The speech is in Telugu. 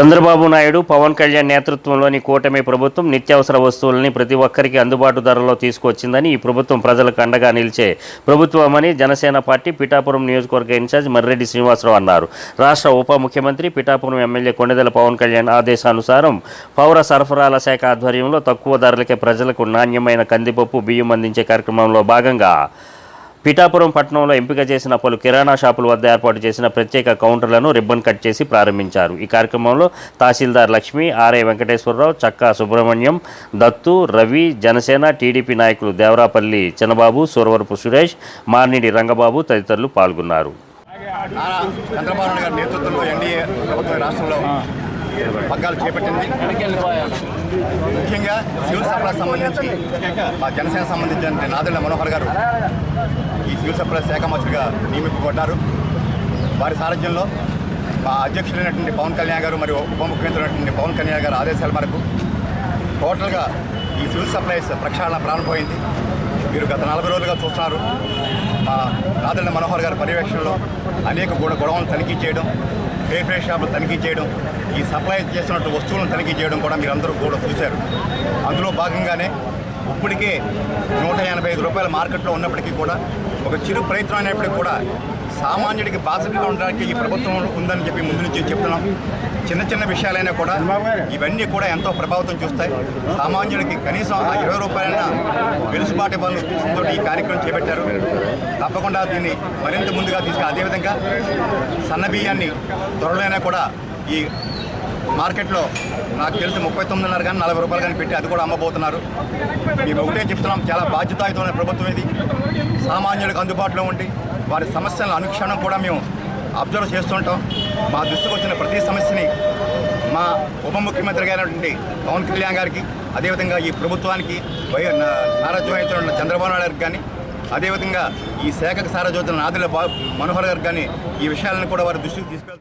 చంద్రబాబు నాయుడు పవన్ కళ్యాణ్ నేతృత్వంలోని కూటమి ప్రభుత్వం నిత్యావసర వస్తువులని ప్రతి ఒక్కరికి అందుబాటు ధరలో తీసుకొచ్చిందని ఈ ప్రభుత్వం ప్రజలకు అండగా నిలిచే ప్రభుత్వమని జనసేన పార్టీ పిఠాపురం నియోజకవర్గ ఇన్ఛార్జ్ మర్రెడ్డి శ్రీనివాసరావు అన్నారు. రాష్ట్ర ఉప ముఖ్యమంత్రి పిఠాపురం ఎమ్మెల్యే కొండెదల పవన్ కళ్యాణ్ ఆదేశానుసారం పౌర సరఫరాల శాఖ ఆధ్వర్యంలో తక్కువ ధరలకే ప్రజలకు నాణ్యమైన కందిపప్పు బియ్యం అందించే కార్యక్రమంలో భాగంగా పిఠాపురం పట్టణంలో ఎంపిక చేసిన పలు కిరాణా షాపుల వద్ద ఏర్పాటు చేసిన ప్రత్యేక కౌంటర్లను రిబ్బన్ కట్ చేసి ప్రారంభించారు. ఈ కార్యక్రమంలో తహసీల్దార్ లక్ష్మి ఆర్ఐ వెంకటేశ్వరరావు చక్కా సుబ్రహ్మణ్యం దత్తు రవి జనసేన టీడీపీ నాయకులు దేవరాపల్లి చిన్నబాబు సూరవరపు సురేష్ మార్నిడి రంగబాబు తదితరులు పాల్గొన్నారు. నారా చంద్రబాబు నాయుడు గారి నేతృత్వంలో ఎన్డీఏ ప్రభుత్వం రాష్ట్రంలో పగ్గాలు చేపట్టింది. ముఖ్యంగా సివిల్ సప్లై సంబంధించి మా జనసేన సంబంధించిన నాదెళ్ళ మనోహర్ గారు ఈ సివిల్ సప్లై శాఖ మంత్రిగా నియమింపబడ్డారు వారి సారథ్యంలో మా అధ్యక్షుడైనటువంటి పవన్ కళ్యాణ్ గారు మరియు ఉప ముఖ్యమంత్రి పవన్ కళ్యాణ్ గారు ఆదేశాల మేరకు టోటల్గా ఈ సివిల్ సప్లైస్ ప్రక్షాళన ప్రారంభమైంది. మీరు గత నలభై రోజులుగా చూస్తున్నారు. మా నాదెళ్ళ మనోహర్ గారి పర్యవేక్షణలో అనేక గొడవలను తనిఖీ చేయడం ఫేర్ షాపులు తనిఖీ చేయడం ఈ సప్లై చేస్తున్నట్టు వస్తువులను తనిఖీ చేయడం కూడా మీరందరూ కూడా చూశారు. అందులో భాగంగానే ఇప్పటికే నూట ఎనభై ఐదు రూపాయల మార్కెట్లో ఉన్నప్పటికీ కూడా ఒక చిరు ప్రయత్నం అయినప్పటికీ కూడా సామాన్యుడికి బాధ్యతగా ఉండడానికి ఈ ప్రభుత్వం ఉందని చెప్పి ముందు నుంచి చెప్తున్నాం. చిన్న చిన్న విషయాలైనా కూడా ఇవన్నీ కూడా ఎంతో ప్రభావితం చూస్తాయి. సామాన్యుడికి కనీసం ఆ ఇరవై రూపాయలైనా వెలుసుబాటు ఇవ్వాలని ఉద్దేశంతో ఈ కార్యక్రమం చేపట్టారు. తప్పకుండా దీన్ని మరింత ముందుగా తీసుకు అదేవిధంగా సన్న బియ్యాన్ని త్వరలోనే కూడా ఈ మార్కెట్లో నాకు తెలిసి ముప్పై తొమ్మిదిన్నర కానీ నలభై రూపాయలు కానీ పెట్టి అది కూడా అమ్మబోతున్నారు. మేము ఒకటే చెప్తున్నాం చాలా బాధ్యతాయుతమైన ప్రభుత్వం ఇది. సామాన్యులకు అందుబాటులో ఉండి వారి సమస్యలను అనుక్షణం కూడా మేము అబ్జర్వ్ చేస్తుంటాం. మా దృష్టికి వచ్చిన ప్రతి సమస్యని మా ఉప ముఖ్యమంత్రి గారైనటువంటి పవన్ కళ్యాణ్ గారికి అదేవిధంగా ఈ ప్రభుత్వానికి వై సారథ్యమైన చంద్రబాబు నాయుడు గారికి కానీ అదేవిధంగా ఈ శాఖకు సారథ్యవుతున్న ఆదిల బా మనోహర్ గారికి కానీ ఈ విషయాలను కూడా వారి దృష్టికి తీసుకెళ్తారు